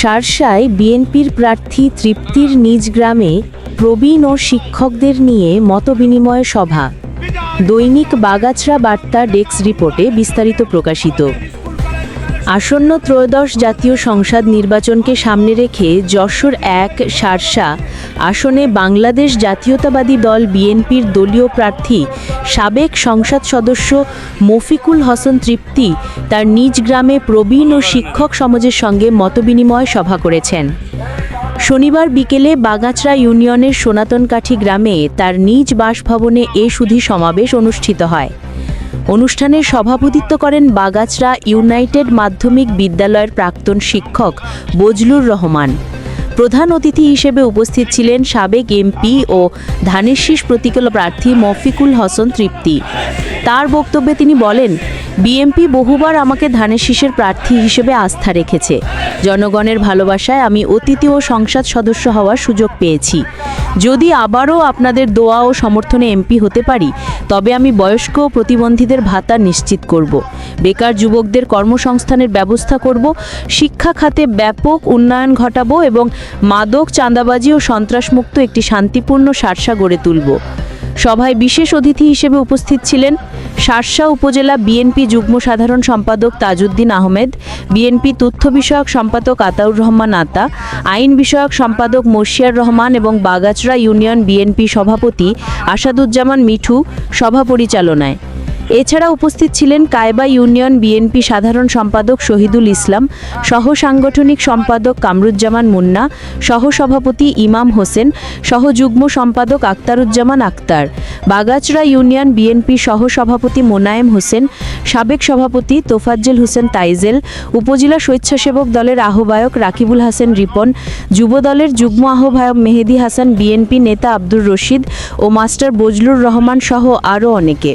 সারসায় বিএনপির প্রার্থী তৃপ্তির নিজ গ্রামে প্রবীণ ও শিক্ষকদের নিয়ে মতবিনিময় সভা। দৈনিক বাগাছড়া বার্তা ডেস্ক রিপোর্টে বিস্তারিত প্রকাশিত। আসন্ন ত্রয়োদশ জাতীয় সংসদ নির্বাচনকে সামনে রেখে যশোর এক, সারসা আসনে বাংলাদেশ জাতীয়তাবাদী দল বিএনপির দলীয় প্রার্থী, সাবেক সংসদ সদস্য মফিকুল হাসান তৃপ্তি তার নিজ গ্রামে প্রবীণ ও শিক্ষক সমাজের সঙ্গে মতবিনিময় সভা করেছেন। শনিবার বিকেলে বাগাছড়া ইউনিয়নের সোনাতনকাঠি গ্রামে তার নিজ বাসভবনে এ সুধী সমাবেশ অনুষ্ঠিত হয়। অনুষ্ঠানে সভাপতিত্ব করেন বাগাছড়া ইউনাইটেড মাধ্যমিক বিদ্যালয়ের প্রাক্তন শিক্ষক বজলুর রহমান। প্রধান অতিথি হিসেবে উপস্থিত ছিলেন সাবেক এমপি ও ধানের শীষ প্রতীকল প্রার্থী মফিকুল হাসান তৃপ্তি। তার বক্তব্যে তিনি বলেন, বিএমপি বহুবার আমাকে ধানের শীষের প্রার্থী হিসেবে আস্থা রেখেছে। জনগণের ভালোবাসায় আমি অতিথি ও সংসদ সদস্য হওয়ার সুযোগ পেয়েছি। যদি আবারও আপনাদের দোয়া ও সমর্থনে এমপি হতে পারি, তবে আমি বয়স্ক ও প্রতিবন্ধীদের ভাতা নিশ্চিত করব। বেকার যুবকদের কর্মসংস্থানের ব্যবস্থা করব, শিক্ষা খাতে ব্যাপক উন্নয়ন ঘটাবো এবং মাদক চাঁদাবাজি ও সন্ত্রাসমুক্ত একটি শান্তিপূর্ণ সারসা গড়ে তুলব। সভায় বিশেষ অতিথি হিসেবে উপস্থিত ছিলেন শার্শা উপজেলা বিএনপি যুগ্ম সাধারণ সম্পাদক তাজউদ্দিন আহমেদ, বিএনপি তথ্য বিষয়ক সম্পাদক আতাউর রহমান আতা, আইন বিষয়ক সম্পাদক মর্শিয়ার রহমান এবং বাগাচড়া ইউনিয়ন বিএনপি সভাপতি আসাদুজ্জামান মিঠু সভা পরিচালনায় এছাড়া উপস্থিত ছিলেন কায়বা ইউনিয়ন বিএনপি সাধারণ সম্পাদক শহীদুল ইসলাম, সহ সাংগঠনিক সম্পাদক কামরুজ্জামান মুন্না, সহ সভাপতি ইমাম হোসেন, সহ যুগ্ম সম্পাদক আক্তারুজ্জামান আক্তার বাগাচড়া ইউনিয়ন বিএনপি সহ সভাপতি মোনায়েম হোসেন, সাবেক সভাপতি তোফাজ্জেল হোসেন তাইজেল, উপজেলা স্বেচ্ছাসেবক দলের আহ্বায়ক রাকিবুল হাসান রিপন, যুব দলের যুগ্ম আহ্বায়ক মেহেদি হাসান, বিএনপি নেতা আব্দুর রশিদ ও মাস্টার বজলুর রহমান সহ আরও অনেকে।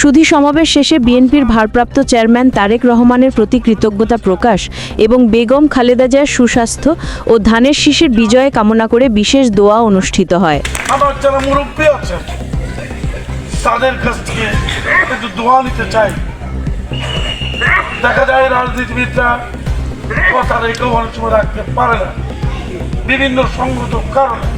সুধী সমাবেশ শেষে বিএনপির ভারপ্রাপ্ত চেয়ারম্যান তারেক রহমানের প্রতি কৃতজ্ঞতা প্রকাশ এবং বেগম খালেদা জিয়ার সুস্বাস্থ্য ও ধানের শীষের বিজয়ে কামনা করে বিশেষ দোয়া অনুষ্ঠিত হয়। আমার যারা মুরব্বী তাদের কাছ থেকে একটু দোয়া নিতে চাই। দেখা যায় রাজনীতিবিদরা কথা অনেক সময় রাখতে পারে না। বিভিন্ন সংগত কারণে